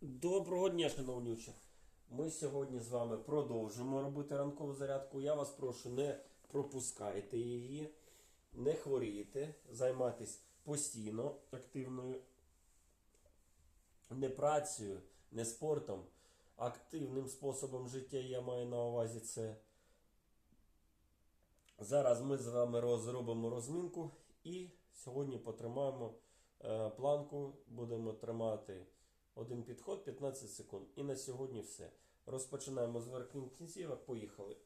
Доброго дня, шановнючі. Ми сьогодні з вами продовжимо робити ранкову зарядку. Я вас прошу, не пропускайте її, не хворійте, займайтесь постійно активною не працею, не спортом, активним способом життя. Я маю на увазі це. Зараз ми з вами розробимо розминку і сьогодні потримаємо е, планку, будемо тримати один підход 15 секунд. І на сьогодні все. Розпочинаємо з верхніх кінцівок. Поїхали.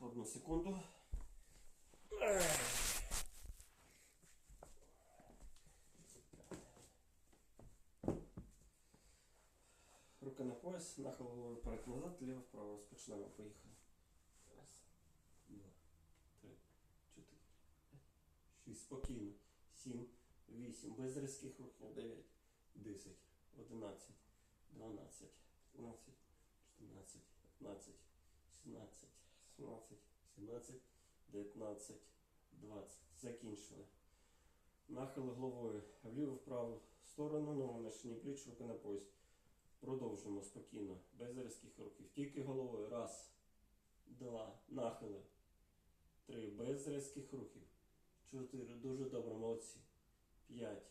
Одну секунду. Руки на пояс, нахил головою вперед назад, ліво вправо. Розпочинаємо. Поїхали. 6, спокійно. 7, 8, без різких рухів. 9, 10, 11, 12, 13, 14, 15, 16, 17, 17, 19, 20. Закінчили. Нахили головою вліво вправо сторону, ногу на шині пліч, руки на пояс. Продовжуємо спокійно, без різких рухів. Тільки головою. Раз, два, нахили. Три. Без різких рухів. Чотири. Дуже добре, молодці. П'ять.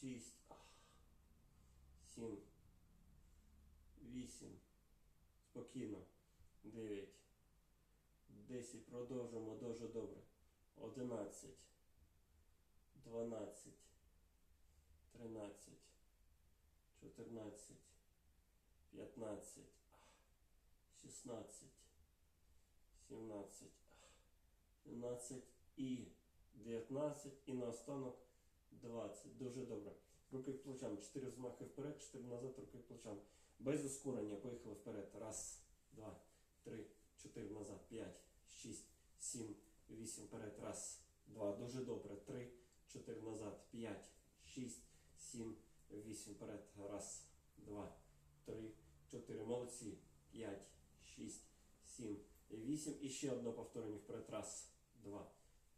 Шість. Ах. Сім. Вісім. Спокійно. Дев'ять. Десять. Продовжуємо дуже добре. Одинадцять. Дванадцять. Тринадцять. 14, 15, 16, 17, 17 і 19 і наостанок 20. Дуже добре. Руки плечам. 4 взмахи вперед, 4 назад, руки плечам. Без ускорення. Поїхали вперед. Раз, два, три, чотири назад. П'ять, шість, сім, вісім вперед. Раз, два. Дуже добре. Три, чотири назад. П'ять, шість, сім. Вісім вперед. Раз, два, три, чотири. Молодці. П'ять, шість, сім, вісім. І ще одне повторення вперед. Раз, два,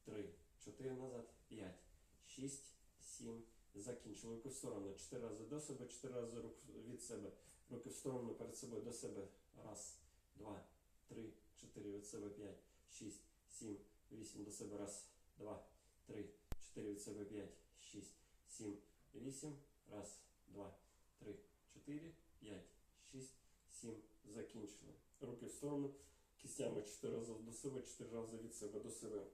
три, чотири назад. П'ять, шість, сім. Закінчили. Руки в сторону. Чотири рази до себе, чотири рази рук від себе. Руки в сторону перед собою до себе. Раз, два, три, чотири від себе. П'ять, шість, сім, вісім до себе. Раз, два, три, чотири від себе. П'ять, шість, сім, вісім. Раз, два, три, чотири, п'ять, шість, сім. Закінчили. Руки в сторону. Кістями чотири рази до себе, чотири рази від себе до себе.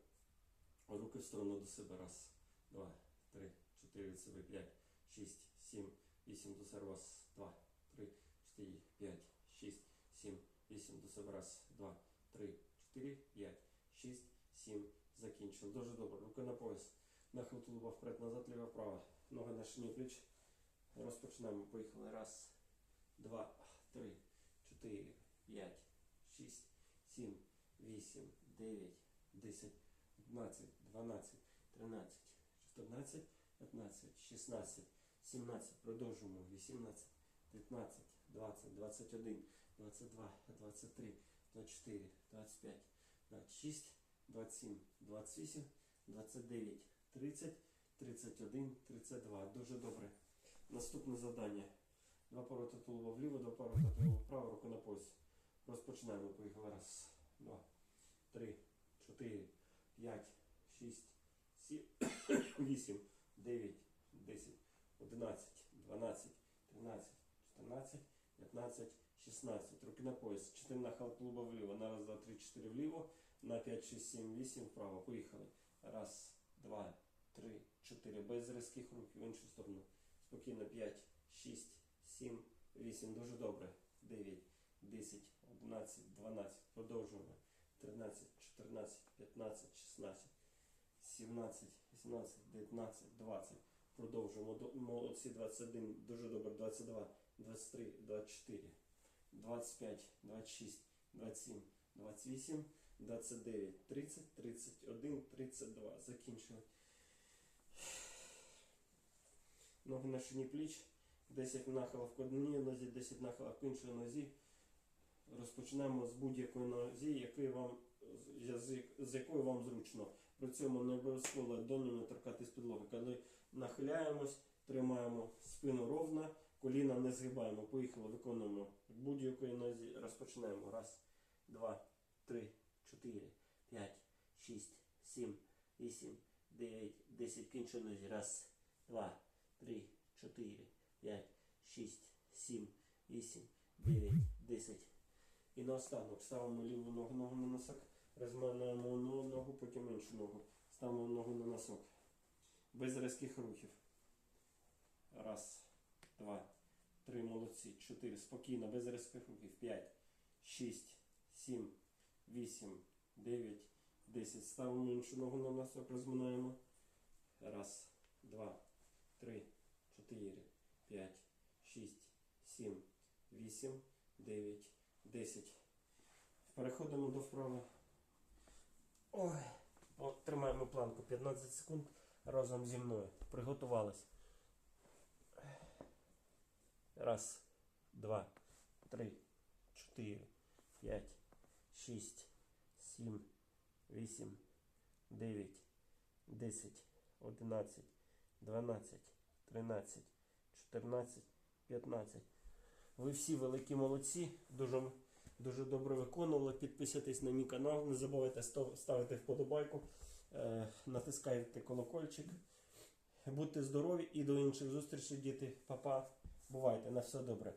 Руки в сторону до себе. Раз, два, три, чотири від себе, п'ять, шість, сім, вісім до себе. Раз, два, три, чотири, п'ять, шість, сім, вісім до себе. Раз, два, три, чотири, п'ять, шість, сім. Закінчили. Дуже добре. Руки на пояс. Нахил тулуба вперед, назад, ліва, права. Ноги на шині пліч. Розпочинаємо. Поїхали. Раз, два, три, чотири, п'ять, шість, сім, вісім, дев'ять, десять, одинадцять, дванадцять, тринадцять, чотирнадцять, п'ятнадцять, шістнадцять, сімнадцять. Продовжуємо. Вісімнадцять, дев'ятнадцять, двадцять, двадцять один, двадцять два, двадцять три, двадцять чотири, двадцять п'ять, двадцять шість, двадцять сім, двадцять вісім, двадцять дев'ять, тридцять. 31, 32. Дуже добре. Наступне завдання. Два повороти тулуба вліво, два повороти тулуба вправо, руки на пояс. Розпочинаємо. Поїхали. Раз, два, три, 5, 6, 7, 8, 9, 10, 11, 12, 13, 14, 15, 16. Руки на пояс. 4 на хал-клуба вліво. На раз, два, три, 4 вліво. На 5, 6, 7, 8 вправо. Поїхали. Раз, два, три, 4. Без різких рук в іншу сторону. Спокійно. 5, 6, 7, 8. Дуже добре. 9, 10, 11, 12. Продовжуємо. 13 чотирнадцять, п'ятнадцять, шістнадцять, сімнадцять, вісімнадцять, дев'ятнадцять, двадцять. Продовжуємо. До- Молодці 21. Дуже добре. 22, 23, 24, 25, 26, 27, 28, 29, 30, 31, 32. Закінчили. Ноги на шині пліч. 10 нахилів в одній нозі, 10 нахилів в іншій нозі. Розпочнемо з будь-якої нозі, який вам з- якою вам зручно. При цьому не обов'язково не торкатись підлоги. Коли нахиляємось, тримаємо спину ровно, коліна не згибаємо. Поїхали, виконуємо будь-якої нозі. Розпочинаємо. Раз, два, три, чотири, п'ять, шість, сім, вісім, дев'ять, десять. Іншій нозі. Раз, два, три, чотири, п'ять, шість, сім, вісім, дев'ять, десять. І наостанок ставимо ліву ногу, ногу на носок, розминаємо одну ногу, потім іншу ногу. Ставимо ногу на носок. Без різких рухів. Раз, два, три, молодці, чотири. Спокійно, без різких рухів. П'ять, шість, сім, вісім, дев'ять, десять. Ставимо іншу ногу на носок, розминаємо. Раз, два, три, чотири, п'ять, шість, сім, вісім, дев'ять, десять. Переходимо до вправи. Ой. От, тримаємо планку 15 секунд разом зі мною. Приготувались. Раз, два, три, чотири, п'ять, шість, сім, вісім, дев'ять, десять, одинадцять, дванадцять, тринадцять, чотирнадцять, п'ятнадцять. Ви всі великі молодці. Дуже, дуже добре виконували. Підписуйтесь на мій канал. Не забувайте ставити вподобайку, е, натискайте колокольчик. Будьте здорові і до інших зустрічей, діти. Па-па. Бувайте на все добре.